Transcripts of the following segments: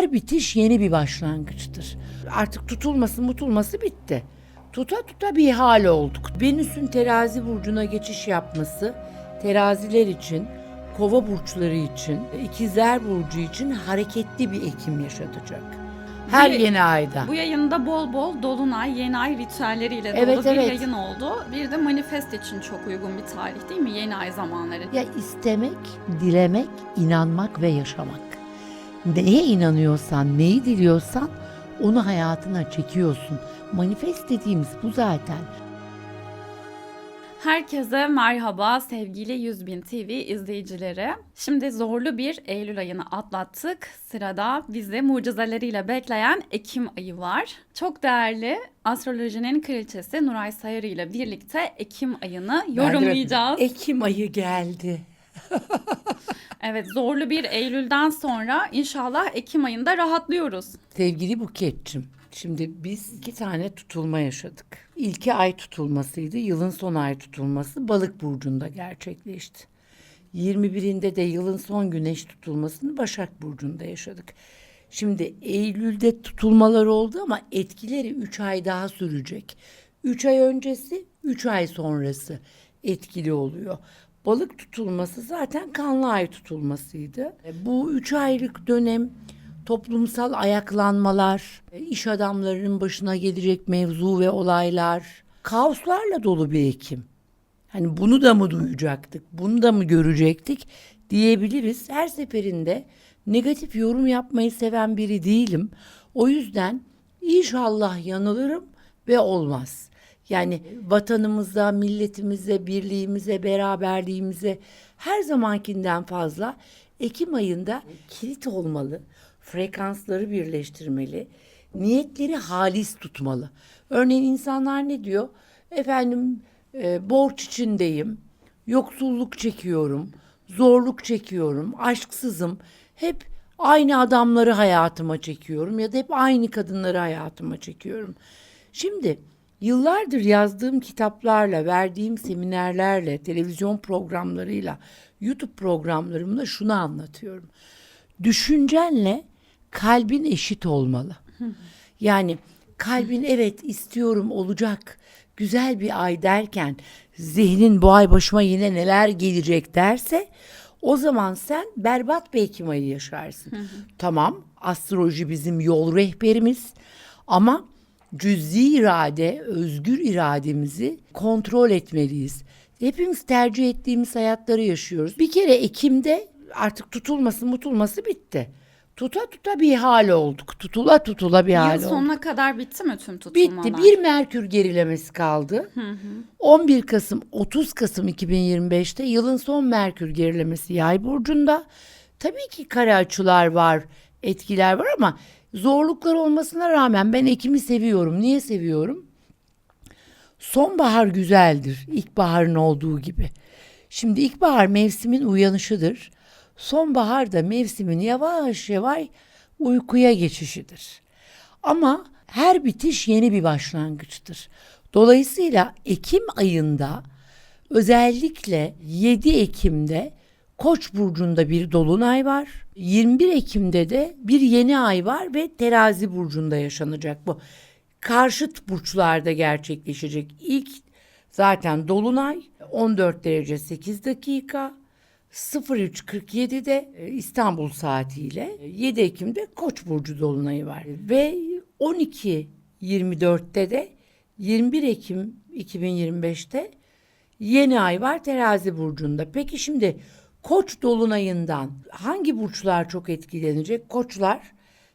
Her bitiş yeni bir başlangıçtır. Artık tutulması mutulması bitti. Tuta tuta bir hal olduk. Venüs'ün terazi burcuna geçiş yapması teraziler için, kova burçları için, ikizler burcu için hareketli bir Ekim yaşatacak. Her Bu- yeni ayda. Bu yayında bol bol dolunay, yeni ay ritüelleriyle dolu Evet, bir evet. yayın oldu. Bir de manifest için çok uygun bir tarih değil mi? Yeni ay zamanları. Ya istemek, dilemek, inanmak ve yaşamak. Neye inanıyorsan, neyi diliyorsan onu hayatına çekiyorsun. Manifest dediğimiz bu zaten. Herkese merhaba sevgili 100 bin TV izleyicileri. Şimdi zorlu bir Eylül ayını atlattık. Sırada bizi mucizeleriyle bekleyen Ekim ayı var. Çok değerli astrolojinin kraliçesi Nuray Sayarı ile birlikte Ekim ayını yorumlayacağız. Ekim ayı geldi. Evet zorlu bir Eylül'den sonra inşallah Ekim ayında rahatlıyoruz. Sevgili Buket'cim, şimdi biz iki tane tutulma yaşadık. İlki ay tutulmasıydı, yılın son ay tutulması Balık burcunda gerçekleşti. 21'inde de yılın son güneş tutulmasını Başak burcunda yaşadık. Şimdi Eylül'de tutulmalar oldu ama etkileri 3 ay daha sürecek. 3 ay öncesi, 3 ay sonrası etkili oluyor. Balık tutulması zaten kanlı ay tutulmasıydı. E, Bu 3 aylık dönem toplumsal ayaklanmalar, e, iş adamlarının başına gelecek mevzu ve olaylar, kaoslarla dolu bir Ekim. Hani bunu da mı duyacaktık, bunu da mı görecektik diyebiliriz. Her seferinde negatif yorum yapmayı seven biri değilim. O yüzden inşallah yanılırım ve olmaz. Yani vatanımıza, milletimize, birliğimize, beraberliğimize her zamankinden fazla Ekim ayında kilit olmalı. Frekansları birleştirmeli. Niyetleri halis tutmalı. Örneğin insanlar ne diyor? Efendim e, borç içindeyim, yoksulluk çekiyorum, zorluk çekiyorum, aşksızım. Hep aynı adamları hayatıma çekiyorum ya da hep aynı kadınları hayatıma çekiyorum. Şimdi yıllardır yazdığım kitaplarla, verdiğim seminerlerle, televizyon programlarıyla, YouTube programlarımla şunu anlatıyorum. Düşüncenle kalbin eşit olmalı. Yani kalbin evet istiyorum olacak güzel bir ay derken zihnin bu ay başıma yine neler gelecek derse o zaman sen berbat bir Ekim ayı yaşarsın. Tamam astroloji bizim yol rehberimiz ama cüzi irade, özgür irademizi kontrol etmeliyiz. Hepimiz tercih ettiğimiz hayatları yaşıyoruz. Bir kere Ekim'de artık tutulması mutulması bitti. Tuta tuta bir hal olduk. Tutula tutula bir hal Yıl olduk. sonuna kadar bitti mi tüm tutulmalar? Bitti. Bir Merkür gerilemesi kaldı. 11 Kasım 30 Kasım 2025'te yılın son Merkür gerilemesi Yay burcunda. Tabii ki kare açılar var, etkiler var ama zorluklar olmasına rağmen ben Ekim'i seviyorum. Niye seviyorum? Sonbahar güzeldir. İlkbaharın olduğu gibi. Şimdi ilkbahar mevsimin uyanışıdır. Sonbahar da mevsimin yavaş yavaş uykuya geçişidir. Ama her bitiş yeni bir başlangıçtır. Dolayısıyla Ekim ayında özellikle 7 Ekim'de Koç burcunda bir dolunay var. 21 Ekim'de de bir yeni ay var ve Terazi burcunda yaşanacak bu. Karşıt burçlarda gerçekleşecek. İlk zaten dolunay 14 derece 8 dakika 03.47'de e, İstanbul saatiyle 7 Ekim'de Koç burcu dolunayı var ve 12.24'te de 21 Ekim 2025'te yeni ay var terazi burcunda. Peki şimdi Koç dolunayından hangi burçlar çok etkilenecek? Koçlar,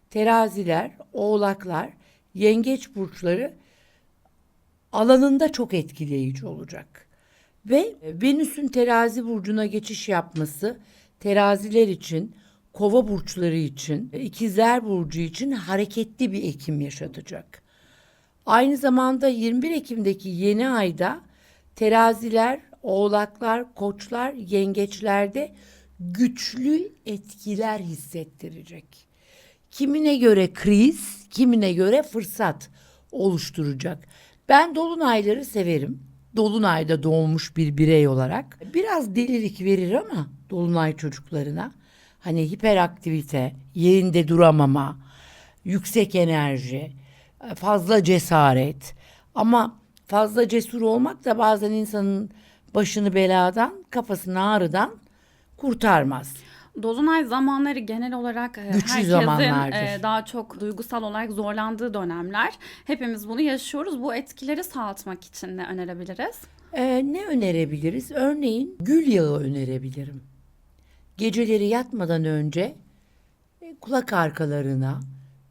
teraziler, oğlaklar, yengeç burçları alanında çok etkileyici olacak. Ve Venüs'ün terazi burcuna geçiş yapması teraziler için, kova burçları için, ikizler burcu için hareketli bir Ekim yaşatacak. Aynı zamanda 21 Ekim'deki yeni ayda teraziler, oğlaklar, koçlar, yengeçlerde güçlü etkiler hissettirecek. Kimine göre kriz, kimine göre fırsat oluşturacak. Ben dolunayları severim. Dolunayda doğmuş bir birey olarak biraz delilik verir ama dolunay çocuklarına. Hani hiperaktivite, yerinde duramama, yüksek enerji, fazla cesaret. Ama fazla cesur olmak da bazen insanın başını beladan, kafasını ağrıdan kurtarmaz. Dolunay zamanları genel olarak e, Güçlü herkesin e, daha çok duygusal olarak zorlandığı dönemler. Hepimiz bunu yaşıyoruz. Bu etkileri sağaltmak için ne önerebiliriz? Ee, ne önerebiliriz? Örneğin gül yağı önerebilirim. Geceleri yatmadan önce e, kulak arkalarına,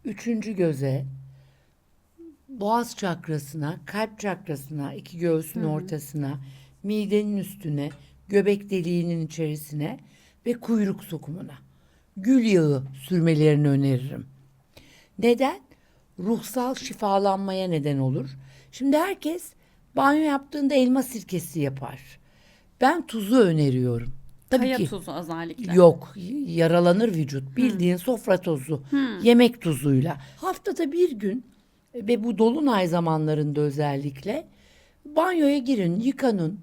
üçüncü göze, boğaz çakrasına, kalp çakrasına, iki göğsün ortasına, midenin üstüne, göbek deliğinin içerisine ve kuyruk sokumuna gül yağı sürmelerini öneririm. Neden? Ruhsal şifalanmaya neden olur. Şimdi herkes banyo yaptığında elma sirkesi yapar. Ben tuzu öneriyorum. Tabii Kaya ki tuzu özellikle. yok yaralanır vücut. Bildiğin sofra tozu, yemek tuzuyla. Haftada bir gün e, ve bu dolunay zamanlarında özellikle banyoya girin, yıkanın,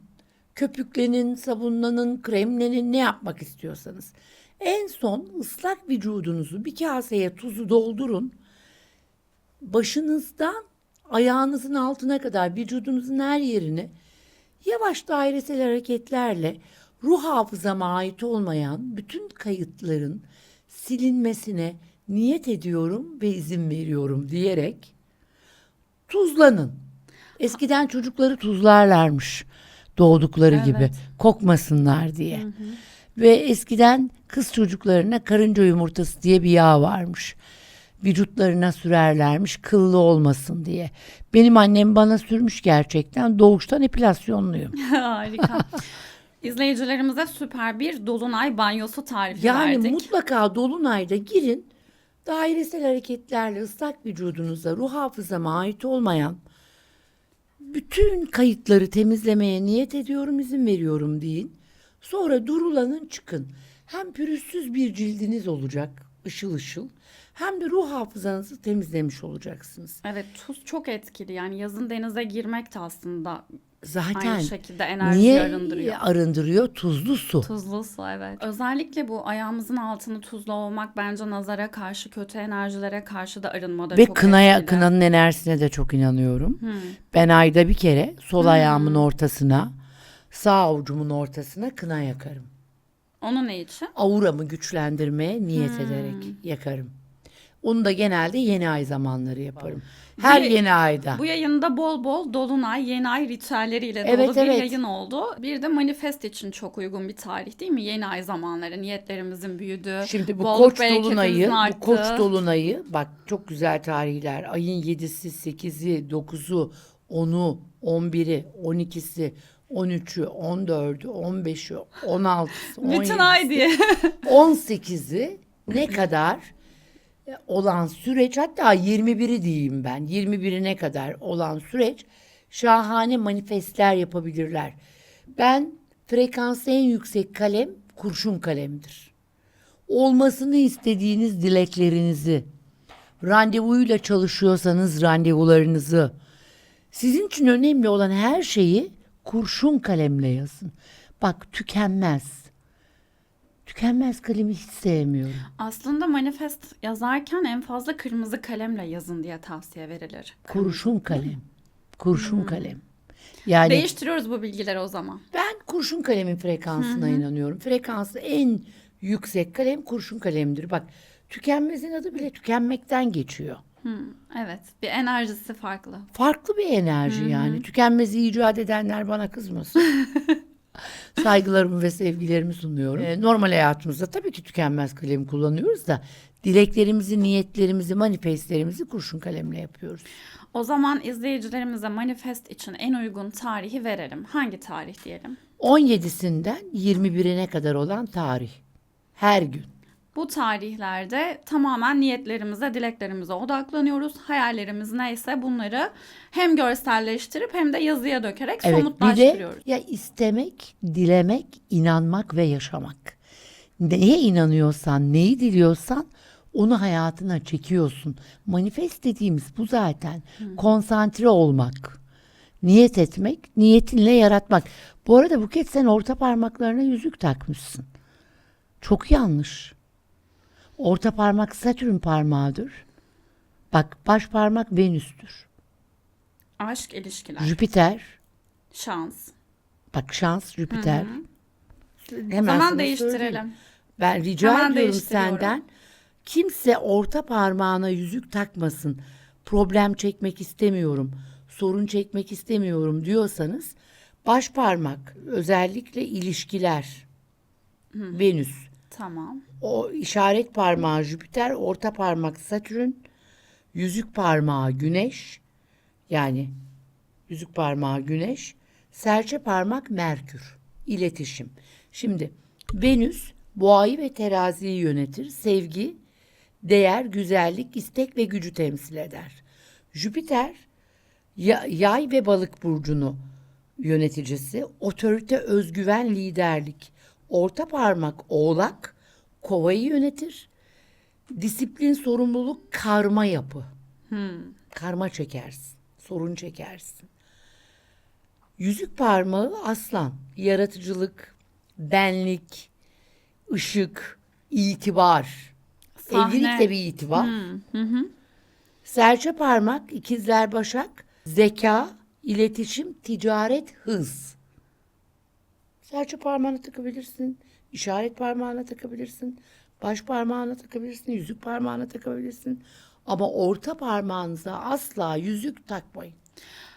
köpüklenin, sabunlanın, kremlenin ne yapmak istiyorsanız. En son ıslak vücudunuzu bir kaseye tuzu doldurun başınızdan ayağınızın altına kadar vücudunuzun her yerini yavaş dairesel hareketlerle ruh hafızama ait olmayan bütün kayıtların silinmesine niyet ediyorum ve izin veriyorum diyerek tuzlanın. Eskiden çocukları tuzlarlarmış doğdukları Evet. gibi kokmasınlar diye. Ve eskiden kız çocuklarına karınca yumurtası diye bir yağ varmış. Vücutlarına sürerlermiş kıllı olmasın diye. Benim annem bana sürmüş gerçekten. Doğuştan epilasyonluyum. Harika. İzleyicilerimize süper bir dolunay banyosu tarifi Yani verdik. mutlaka dolunayda girin. Dairesel hareketlerle ıslak vücudunuza ruh hafızama ait olmayan bütün kayıtları temizlemeye niyet ediyorum, izin veriyorum deyin. Sonra durulanın çıkın. Hem pürüzsüz bir cildiniz olacak, ışıl ışıl. Hem de ruh hafızanızı temizlemiş olacaksınız. Evet tuz çok etkili. Yani yazın denize girmek de aslında Zaten aynı şekilde enerji niye arındırıyor. arındırıyor? Tuzlu su. Tuzlu su evet. Özellikle bu ayağımızın altını tuzlu olmak bence nazara karşı, kötü enerjilere karşı da arınmada Ve çok kınaya, etkili. kınanın enerjisine de çok inanıyorum. Hmm. Ben ayda bir kere sol ayağımın ortasına, sağ avucumun ortasına kına yakarım. Onun ne için? Auramı güçlendirmeye niyet ederek yakarım. Onu da genelde yeni ay zamanları yaparım. Her Bu- yeni ayda. Bu yayında bol bol dolunay, yeni ay ritüelleriyle Evet, dolu bir evet. yayın oldu. Bir de manifest için çok uygun bir tarih değil mi? Yeni ay zamanları, niyetlerimizin büyüdüğü, Şimdi bu koç dolunayı, bu koç dolunayı bak çok güzel tarihler. Ayın 7'si, 8'i, 9'u, 10'u, 11'i, 12'si, 13'ü, 14'ü, 15'i, 16'sı, 17'si. Bütün ay diye. 18'i ne kadar olan süreç hatta 21'i diyeyim ben 21'ine kadar olan süreç şahane manifestler yapabilirler. Ben frekansı en yüksek kalem kurşun kalemdir. Olmasını istediğiniz dileklerinizi, randevuyla çalışıyorsanız randevularınızı, sizin için önemli olan her şeyi kurşun kalemle yazın. Bak tükenmez. Tükenmez kalemi hiç sevmiyorum. Aslında manifest yazarken en fazla kırmızı kalemle yazın diye tavsiye verilir. Kurşun kalem. Kurşun kalem. Yani Değiştiriyoruz bu bilgileri o zaman. ben kurşun kalemin frekansına inanıyorum. Frekansı en yüksek kalem kurşun kalemdir. Bak tükenmezin adı bile tükenmekten geçiyor. Hmm, evet, bir enerjisi farklı. Farklı bir enerji yani. Tükenmezi icat edenler bana kızmasın. Saygılarımı ve sevgilerimi sunuyorum. Ee, normal hayatımızda tabii ki tükenmez kalem kullanıyoruz da dileklerimizi, niyetlerimizi, manifestlerimizi kurşun kalemle yapıyoruz. O zaman izleyicilerimize manifest için en uygun tarihi verelim. Hangi tarih diyelim? 17'sinden 21'ine kadar olan tarih. Her gün. Bu tarihlerde tamamen niyetlerimize, dileklerimize odaklanıyoruz. Hayallerimiz neyse bunları hem görselleştirip hem de yazıya dökerek Evet bir de somutlaştırıyoruz. ya istemek, dilemek, inanmak ve yaşamak. Neye inanıyorsan, neyi diliyorsan onu hayatına çekiyorsun. Manifest dediğimiz bu zaten. Konsantre olmak, niyet etmek, niyetinle yaratmak. Bu arada Buket sen orta parmaklarına yüzük takmışsın. Çok yanlış. Orta parmak Satürn parmağıdır. Bak baş parmak Venüs'tür. Aşk, ilişkiler, Jüpiter şans. bak şans Jüpiter. Hemen zaman sana söyleyeyim. değiştirelim. Ben rica Hemen ediyorum değiştiriyorum. senden. Kimse orta parmağına yüzük takmasın. Problem çekmek istemiyorum. Sorun çekmek istemiyorum diyorsanız baş parmak özellikle ilişkiler. Venüs. Tamam. O işaret parmağı Jüpiter, orta parmak Satürn, yüzük parmağı Güneş. Yani yüzük parmağı Güneş, serçe parmak Merkür. İletişim. Şimdi Venüs boğayı ve teraziyi yönetir. Sevgi, değer, güzellik, istek ve gücü temsil eder. Jüpiter ya- yay ve balık burcunu yöneticisi, otorite, özgüven, liderlik. Orta parmak oğlak, kovayı yönetir. Disiplin, sorumluluk, karma yapı. Karma çekersin, sorun çekersin. Yüzük parmağı aslan, yaratıcılık, benlik, ışık, itibar. Sahne. Evlilik de bir itibar. Serçe parmak, ikizler başak, zeka, iletişim, ticaret, hız. Serçe parmağına takabilirsin, işaret parmağına takabilirsin, baş parmağına takabilirsin, yüzük parmağına takabilirsin. Ama orta parmağınıza asla yüzük takmayın.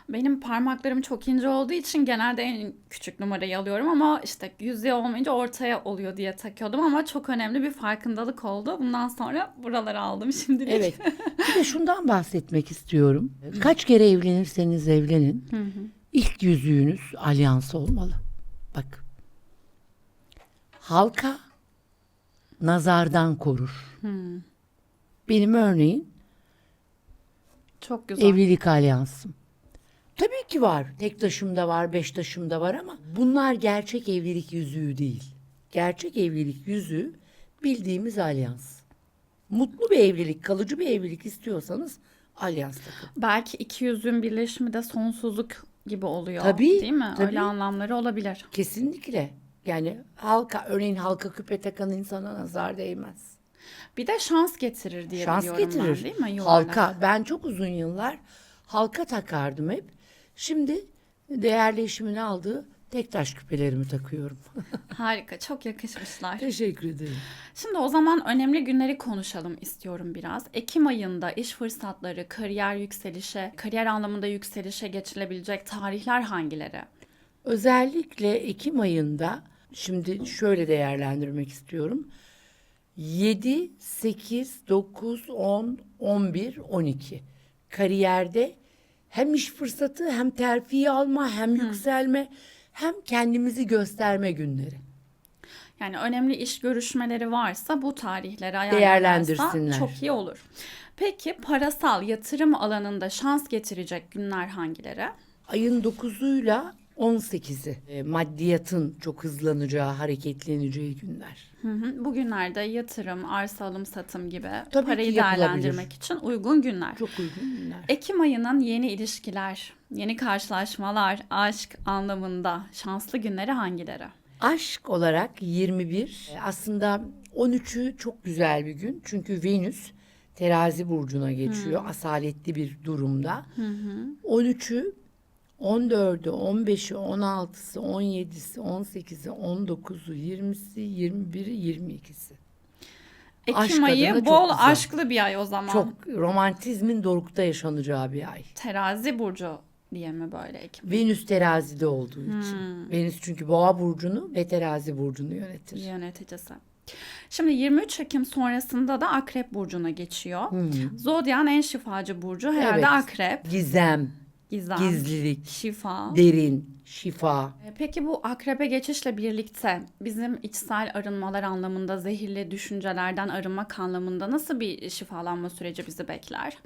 Benim parmaklarım çok ince olduğu için genelde en küçük numarayı alıyorum ama işte yüzüğü olmayınca ortaya oluyor diye takıyordum ama çok önemli bir farkındalık oldu. Bundan sonra buraları aldım şimdilik. Evet. Bir de şundan bahsetmek istiyorum. Kaç kere evlenirseniz evlenin. ilk yüzüğünüz alyans olmalı. Bak. Halka nazardan korur. Benim örneğin Çok güzel. evlilik alyansım. Tabii ki var. Tek taşımda var, beş taşımda var ama bunlar gerçek evlilik yüzüğü değil. Gerçek evlilik yüzüğü bildiğimiz alyans. Mutlu bir evlilik, kalıcı bir evlilik istiyorsanız alyans takın. Belki iki yüzün birleşimi de sonsuzluk gibi oluyor. Tabii, Değil mi? tabii. Öyle anlamları olabilir. Kesinlikle. Yani halka, örneğin halka küpe takan insana nazar değmez. Bir de şans getirir diye Şans biliyorum getirir. ben değil mi? Yuvarlak. halka. Ben çok uzun yıllar halka takardım hep. Şimdi değerli eşimin aldığı tek taş küpelerimi takıyorum. Harika. Çok yakışmışlar. Teşekkür ederim. Şimdi o zaman önemli günleri konuşalım istiyorum biraz. Ekim ayında iş fırsatları, kariyer yükselişe, kariyer anlamında yükselişe geçilebilecek tarihler hangileri? Özellikle Ekim ayında şimdi şöyle değerlendirmek istiyorum. 7, 8, 9, 10, 11, 12. Kariyerde hem iş fırsatı hem terfi alma hem yükselme hem kendimizi gösterme günleri. Yani önemli iş görüşmeleri varsa bu tarihleri ayarlarsa çok iyi olur. Peki parasal yatırım alanında şans getirecek günler hangileri? Ayın 9'uyla 18'i e, maddiyatın çok hızlanacağı, hareketleneceği günler. Hı hı. Bugünlerde yatırım, arsa alım satım gibi Tabii parayı değerlendirmek için uygun günler. Çok uygun günler. Ekim ayının yeni ilişkiler, yeni karşılaşmalar, aşk anlamında şanslı günleri hangileri? Aşk olarak 21 e, aslında 13'ü çok güzel bir gün. Çünkü Venüs terazi burcuna geçiyor. Asaletli bir durumda. 13'ü 14'ü, 15'i, 16'sı, 17'si, 18'i, 19'u, 20'si, 21'i, 22'si. Ekim Aşk ayı bol güzel. aşklı bir ay o zaman. Çok romantizmin dorukta yaşanacağı bir ay. Terazi burcu diye mi böyle Ekim? Venüs terazide olduğu için. Venüs çünkü boğa burcunu ve terazi burcunu yönetir. yöneticisi. Şimdi 23 Ekim sonrasında da Akrep burcuna geçiyor. Zodyan en şifacı burcu herhalde Evet. Akrep. Gizem, Gizem, gizlilik, şifa. derin, şifa. E, Peki bu akrebe geçişle birlikte bizim içsel arınmalar anlamında, zehirli düşüncelerden arınmak anlamında nasıl bir şifalanma süreci bizi bekler?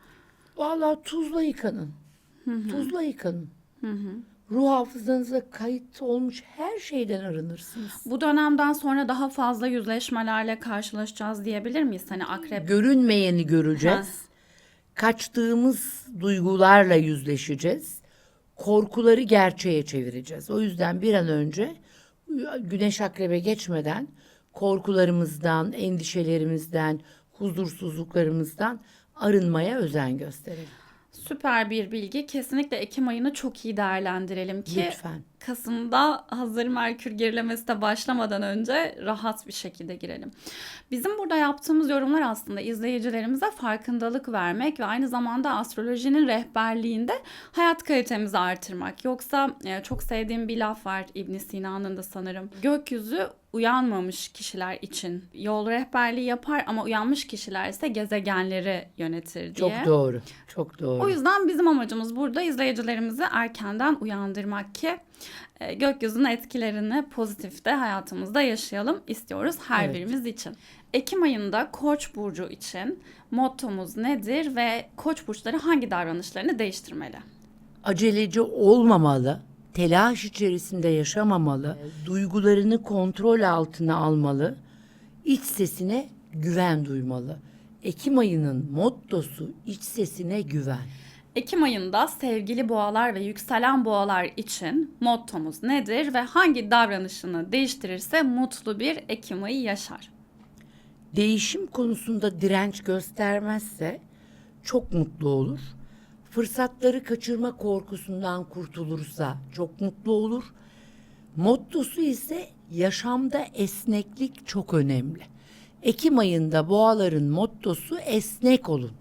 Vallahi tuzla yıkanın. Tuzla yıkanın. Ruh hafızanıza kayıt olmuş her şeyden arınırsınız. Bu dönemden sonra daha fazla yüzleşmelerle karşılaşacağız diyebilir miyiz? Hani akrep Görünmeyeni göreceğiz. Kaçtığımız duygularla yüzleşeceğiz. Korkuları gerçeğe çevireceğiz. O yüzden bir an önce güneş akrebe geçmeden korkularımızdan, endişelerimizden, huzursuzluklarımızdan arınmaya özen gösterelim. Süper bir bilgi. Kesinlikle Ekim ayını çok iyi değerlendirelim ki Lütfen. Kasım'da hazır Merkür gerilemesi de başlamadan önce rahat bir şekilde girelim. Bizim burada yaptığımız yorumlar aslında izleyicilerimize farkındalık vermek ve aynı zamanda astrolojinin rehberliğinde hayat kalitemizi artırmak. Yoksa e, çok sevdiğim bir laf var İbn Sina'nın da sanırım. Gökyüzü uyanmamış kişiler için yol rehberliği yapar ama uyanmış kişiler ise gezegenleri yönetir diye. Çok doğru. Çok doğru. O yüzden bizim amacımız burada izleyicilerimizi erkenden uyandırmak ki gökyüzünün etkilerini pozitifte hayatımızda yaşayalım istiyoruz her Evet. birimiz için. Ekim ayında Koç burcu için mottomuz nedir ve Koç burçları hangi davranışlarını değiştirmeli? aceleci olmamalı, telaş içerisinde yaşamamalı, duygularını kontrol altına almalı, iç sesine güven duymalı. Ekim ayının mottosu iç sesine güven. Ekim ayında sevgili boğalar ve yükselen boğalar için mottomuz nedir ve hangi davranışını değiştirirse mutlu bir Ekim ayı yaşar? Değişim konusunda direnç göstermezse çok mutlu olur. Fırsatları kaçırma korkusundan kurtulursa çok mutlu olur. Mottosu ise yaşamda esneklik çok önemli. Ekim ayında boğaların mottosu esnek olun.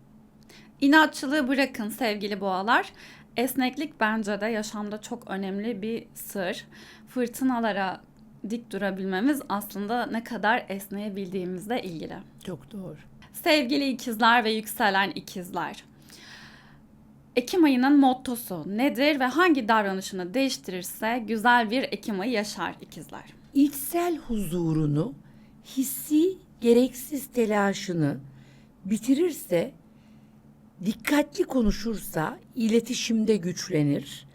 İnatçılığı bırakın sevgili boğalar. Esneklik bence de yaşamda çok önemli bir sır. Fırtınalara dik durabilmemiz aslında ne kadar esneyebildiğimizle ilgili. Çok doğru. Sevgili ikizler ve yükselen ikizler. Ekim ayının mottosu nedir ve hangi davranışını değiştirirse güzel bir Ekim ayı yaşar ikizler. İçsel huzurunu, hissi gereksiz telaşını bitirirse, dikkatli konuşursa iletişimde güçlenir.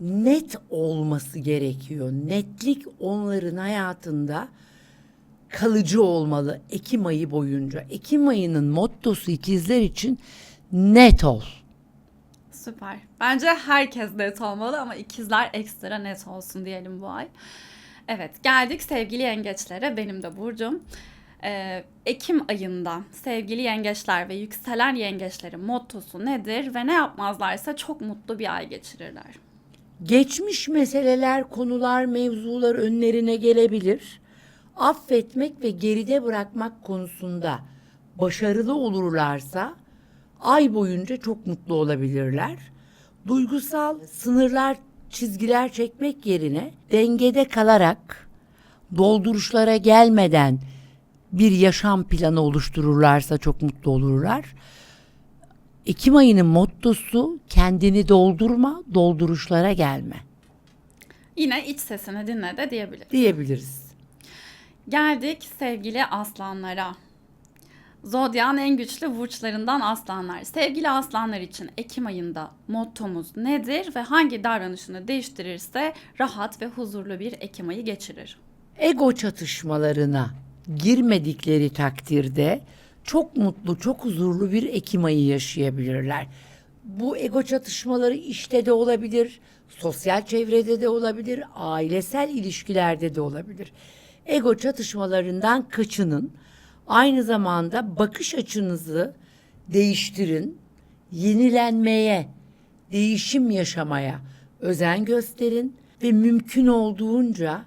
Net olması gerekiyor. Netlik onların hayatında kalıcı olmalı Ekim ayı boyunca. Ekim ayının mottosu ikizler için net ol. Süper. Bence herkes net olmalı ama ikizler ekstra net olsun diyelim bu ay. Evet geldik sevgili yengeçlere benim de burcum. Ee, Ekim ayında sevgili yengeçler ve yükselen yengeçlerin mottosu nedir ve ne yapmazlarsa çok mutlu bir ay geçirirler. Geçmiş meseleler, konular, mevzular önlerine gelebilir. Affetmek ve geride bırakmak konusunda başarılı olurlarsa ay boyunca çok mutlu olabilirler. Duygusal sınırlar, çizgiler çekmek yerine dengede kalarak dolduruşlara gelmeden bir yaşam planı oluştururlarsa çok mutlu olurlar. Ekim ayının mottosu kendini doldurma, dolduruşlara gelme Yine iç sesini dinle de diyebiliriz. diyebiliriz. Geldik sevgili aslanlara. Zodyan en güçlü burçlarından aslanlar. Sevgili aslanlar için Ekim ayında mottomuz nedir ve hangi davranışını değiştirirse rahat ve huzurlu bir Ekim ayı geçirir? Ego çatışmalarına girmedikleri takdirde çok mutlu, çok huzurlu bir Ekim ayı yaşayabilirler. Bu ego çatışmaları işte de olabilir, sosyal çevrede de olabilir, ailesel ilişkilerde de olabilir. Ego çatışmalarından kaçının. Aynı zamanda bakış açınızı değiştirin. Yenilenmeye, değişim yaşamaya özen gösterin ve mümkün olduğunca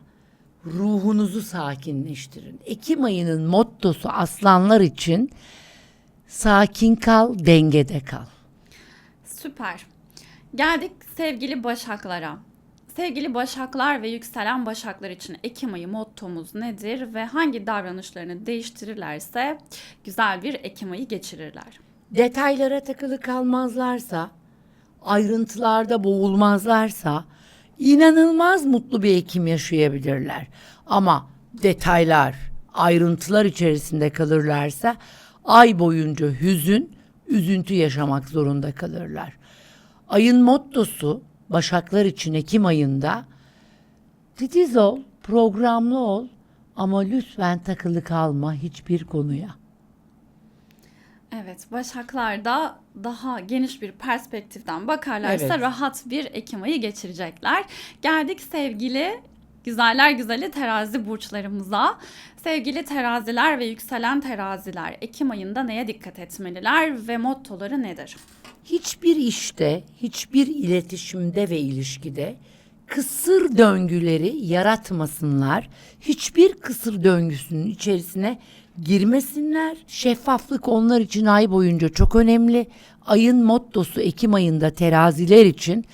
ruhunuzu sakinleştirin. Ekim ayının mottosu aslanlar için sakin kal, dengede kal. Süper. Geldik sevgili başaklara. Sevgili başaklar ve yükselen başaklar için Ekim ayı mottomuz nedir ve hangi davranışlarını değiştirirlerse güzel bir Ekim ayı geçirirler? Detaylara takılı kalmazlarsa, ayrıntılarda boğulmazlarsa inanılmaz mutlu bir Ekim yaşayabilirler. Ama detaylar, ayrıntılar içerisinde kalırlarsa ay boyunca hüzün, üzüntü yaşamak zorunda kalırlar. Ayın mottosu Başaklar için Ekim ayında titiz ol, programlı ol ama lütfen takılı kalma hiçbir konuya. Evet, Başaklar da daha geniş bir perspektiften bakarlarsa Evet. rahat bir Ekim ayı geçirecekler. Geldik sevgili Güzeller güzeli terazi burçlarımıza. Sevgili teraziler ve yükselen teraziler Ekim ayında neye dikkat etmeliler ve mottoları nedir? Hiçbir işte, hiçbir iletişimde ve ilişkide kısır döngüleri yaratmasınlar. Hiçbir kısır döngüsünün içerisine girmesinler. Şeffaflık onlar için ay boyunca çok önemli. Ayın mottosu Ekim ayında teraziler için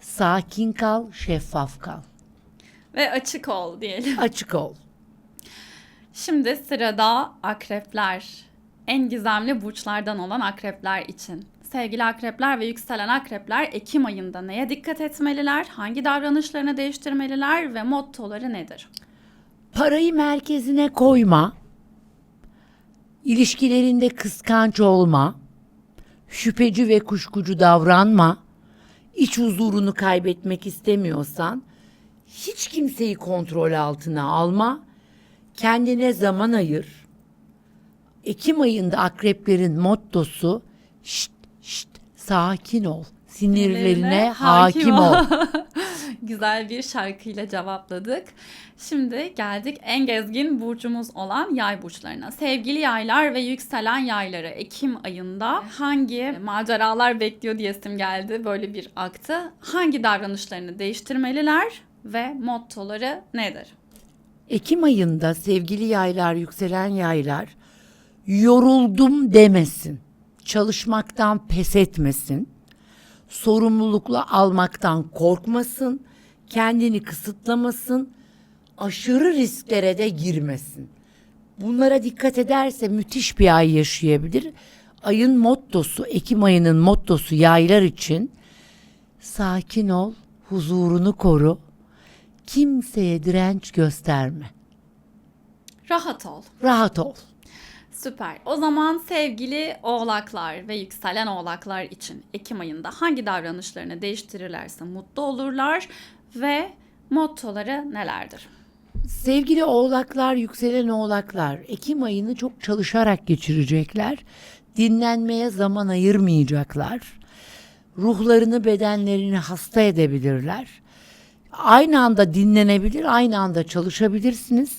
sakin kal, şeffaf kal. Ve açık ol diyelim. Açık ol. Şimdi sırada akrepler. En gizemli burçlardan olan akrepler için. Sevgili akrepler ve yükselen akrepler Ekim ayında neye dikkat etmeliler? Hangi davranışlarını değiştirmeliler ve mottoları nedir? Parayı merkezine koyma. İlişkilerinde kıskanç olma. Şüpheci ve kuşkucu davranma. İç huzurunu kaybetmek istemiyorsan hiç kimseyi kontrol altına alma. Kendine zaman ayır. Ekim ayında akreplerin mottosu şşt şşt sakin ol. Sinirlerine hakim ol. Güzel bir şarkıyla cevapladık. Şimdi geldik en gezgin burcumuz olan yay burçlarına. Sevgili yaylar ve yükselen yayları Ekim ayında hangi maceralar bekliyor diyesim geldi böyle bir aktı. Hangi davranışlarını değiştirmeliler ve mottoları nedir? Ekim ayında sevgili yaylar, yükselen yaylar yoruldum demesin. Çalışmaktan pes etmesin. Sorumlulukla almaktan korkmasın. Kendini kısıtlamasın. Aşırı risklere de girmesin. Bunlara dikkat ederse müthiş bir ay yaşayabilir. Ayın mottosu, Ekim ayının mottosu yaylar için sakin ol, huzurunu koru, kimseye direnç gösterme. Rahat ol. Rahat ol. Süper. O zaman sevgili oğlaklar ve yükselen oğlaklar için Ekim ayında hangi davranışlarını değiştirirlerse mutlu olurlar ve mottoları nelerdir? Sevgili oğlaklar, yükselen oğlaklar, Ekim ayını çok çalışarak geçirecekler. Dinlenmeye zaman ayırmayacaklar. Ruhlarını, bedenlerini hasta edebilirler. Aynı anda dinlenebilir, aynı anda çalışabilirsiniz.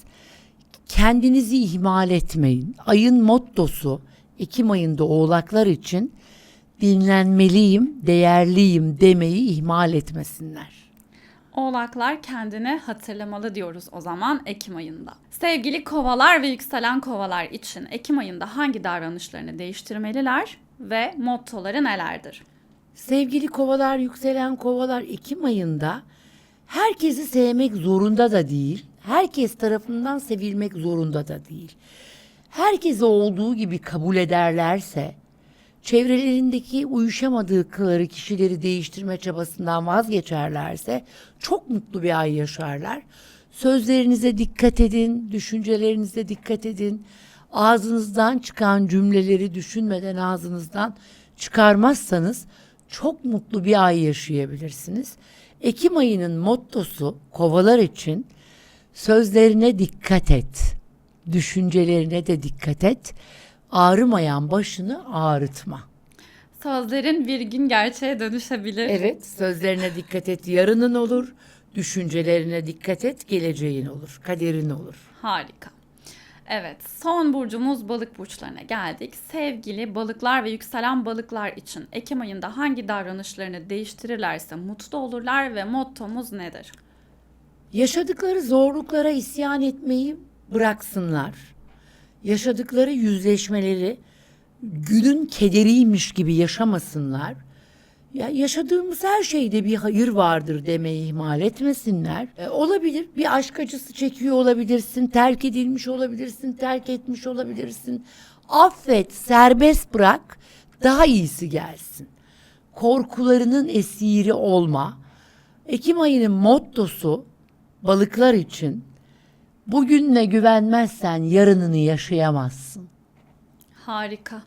Kendinizi ihmal etmeyin. Ayın mottosu Ekim ayında oğlaklar için dinlenmeliyim, değerliyim demeyi ihmal etmesinler. Oğlaklar kendini hatırlamalı diyoruz o zaman Ekim ayında. Sevgili kovalar ve yükselen kovalar için Ekim ayında hangi davranışlarını değiştirmeliler ve mottoları nelerdir? Sevgili kovalar, yükselen kovalar Ekim ayında herkesi sevmek zorunda da değil. Herkes tarafından sevilmek zorunda da değil. Herkesi olduğu gibi kabul ederlerse, çevrelerindeki uyuşamadıkları kişileri değiştirme çabasından vazgeçerlerse çok mutlu bir ay yaşarlar. Sözlerinize dikkat edin, düşüncelerinize dikkat edin. Ağzınızdan çıkan cümleleri düşünmeden ağzınızdan çıkarmazsanız çok mutlu bir ay yaşayabilirsiniz. Ekim ayının mottosu kovalar için sözlerine dikkat et. Düşüncelerine de dikkat et. Ağrımayan başını ağrıtma. Sözlerin bir gün gerçeğe dönüşebilir. Evet, sözlerine dikkat et. Yarının olur. Düşüncelerine dikkat et. Geleceğin olur. Kaderin olur. Harika. Evet, son burcumuz balık burçlarına geldik. Sevgili balıklar ve yükselen balıklar için Ekim ayında hangi davranışlarını değiştirirlerse mutlu olurlar ve mottomuz nedir? Yaşadıkları zorluklara isyan etmeyi bıraksınlar. Yaşadıkları yüzleşmeleri günün kederiymiş gibi yaşamasınlar. Ya yaşadığımız her şeyde bir hayır vardır demeyi ihmal etmesinler. E, olabilir bir aşk acısı çekiyor olabilirsin, terk edilmiş olabilirsin, terk etmiş olabilirsin. Affet, serbest bırak, daha iyisi gelsin. Korkularının esiri olma. Ekim ayının mottosu balıklar için bugünle güvenmezsen yarınını yaşayamazsın. Harika.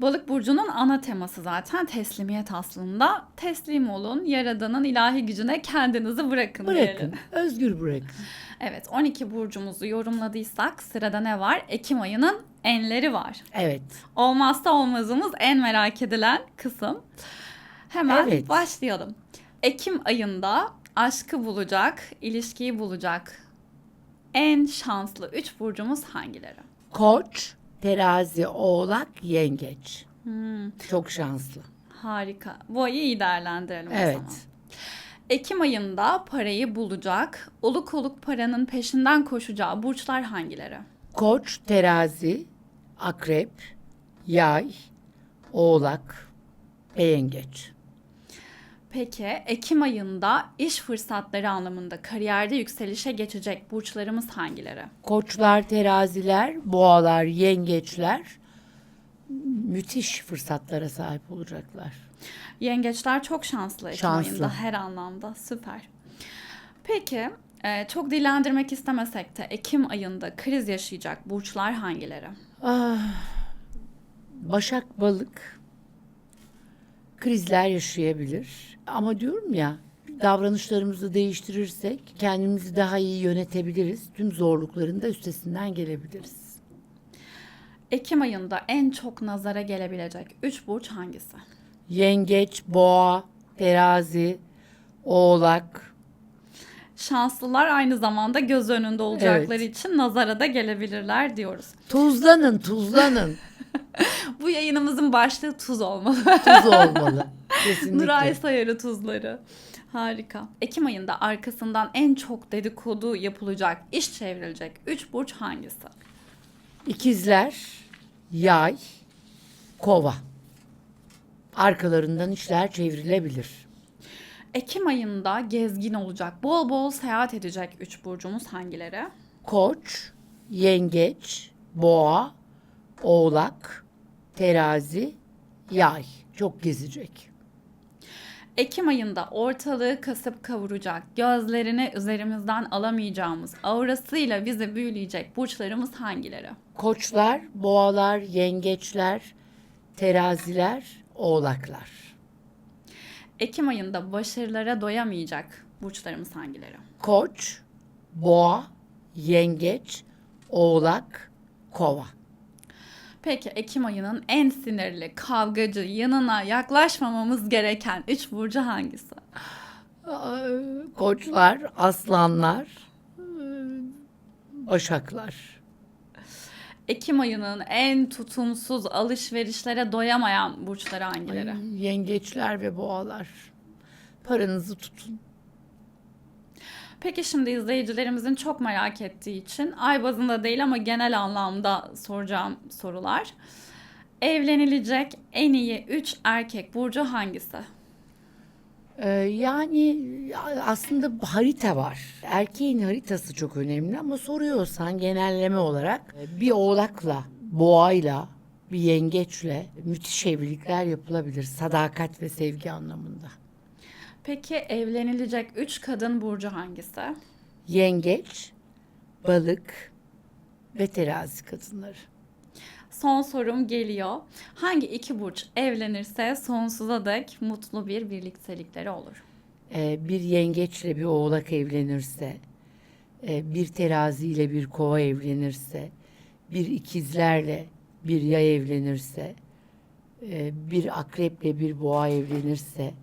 Balık burcunun ana teması zaten teslimiyet aslında. Teslim olun, yaradanın ilahi gücüne kendinizi bırakın. Bırakın, diyelim. özgür bırakın. Evet, 12 burcumuzu yorumladıysak sırada ne var? Ekim ayının enleri var. Evet. Olmazsa olmazımız en merak edilen kısım. Hemen Evet. başlayalım. Ekim ayında aşkı bulacak, ilişkiyi bulacak en şanslı 3 burcumuz hangileri? Koç, terazi, oğlak, yengeç. Çok şanslı. Harika. Bu ayı iyi değerlendirelim o Evet. zaman. Ekim ayında parayı bulacak, oluk oluk paranın peşinden koşacağı burçlar hangileri? Koç, terazi, akrep, yay, oğlak ve yengeç. Peki Ekim ayında iş fırsatları anlamında kariyerde yükselişe geçecek burçlarımız hangileri? Koçlar, teraziler, boğalar, yengeçler müthiş fırsatlara sahip olacaklar. Yengeçler çok şanslı Ekim Şanslı. ayında her anlamda süper. Peki e, çok dillendirmek istemesek de Ekim ayında kriz yaşayacak burçlar hangileri? Ah, Başak balık krizler yaşayabilir. Ama diyorum ya davranışlarımızı değiştirirsek kendimizi daha iyi yönetebiliriz. Tüm zorlukların da üstesinden gelebiliriz. Ekim ayında en çok nazara gelebilecek 3 burç hangisi? Yengeç, boğa, terazi, oğlak. Şanslılar aynı zamanda göz önünde olacakları Evet. için nazara da gelebilirler diyoruz. Tuzlanın, tuzlanın. Bu yayınımızın başlığı tuz olmalı. Tuz olmalı. Kesinlikle. Nuray Sayarı tuzları. Harika. Ekim ayında arkasından en çok dedikodu yapılacak, iş çevrilecek 3 burç hangisi? İkizler, yay, kova. Arkalarından işler çevrilebilir. Ekim ayında gezgin olacak, bol bol seyahat edecek 3 burcumuz hangileri? Koç, yengeç, boğa, oğlak, terazi, yay. Çok gezecek. Ekim ayında ortalığı kasıp kavuracak, gözlerini üzerimizden alamayacağımız, aurasıyla bizi büyüleyecek burçlarımız hangileri? Koçlar, boğalar, yengeçler, teraziler, oğlaklar. Ekim ayında başarılara doyamayacak burçlarımız hangileri? Koç, boğa, yengeç, oğlak, kova. Peki Ekim ayının en sinirli, kavgacı, yanına yaklaşmamamız gereken 3 burcu hangisi? Koçlar, aslanlar, başaklar. Ekim ayının en tutumsuz, alışverişlere doyamayan burçları hangileri? Ay, yengeçler ve boğalar. Paranızı tutun. Peki şimdi izleyicilerimizin çok merak ettiği için ay bazında değil ama genel anlamda soracağım sorular. Evlenilecek en iyi 3 erkek burcu hangisi? Ee, yani aslında harita var. Erkeğin haritası çok önemli ama soruyorsan genelleme olarak e, bir oğlakla, boğayla, bir yengeçle müthiş evlilikler yapılabilir. Sadakat ve sevgi anlamında. Peki evlenilecek 3 kadın burcu hangisi? Yengeç, balık ve terazi kadınları. Son sorum geliyor. Hangi iki burç evlenirse sonsuza dek mutlu bir birliktelikleri olur? Ee, bir yengeçle bir oğlak evlenirse, e, bir teraziyle bir kova evlenirse, bir ikizlerle bir yay evlenirse, e, bir akreple bir boğa evlenirse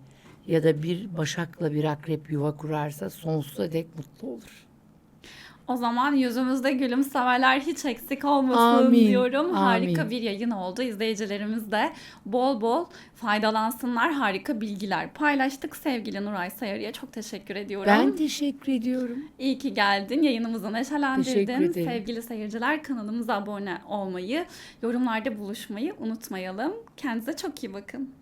ya da bir başakla bir akrep yuva kurarsa sonsuza dek mutlu olur. O zaman yüzümüzde gülümsemeler hiç eksik olmasın Amin, diyorum. Harika amin. bir yayın oldu. İzleyicilerimiz de bol bol faydalansınlar. Harika bilgiler paylaştık. Sevgili Nuray Sayarı'ya çok teşekkür ediyorum. Ben teşekkür ediyorum. İyi ki geldin. Yayınımızı neşelendirdin. Sevgili seyirciler kanalımıza abone olmayı, yorumlarda buluşmayı unutmayalım. Kendinize çok iyi bakın.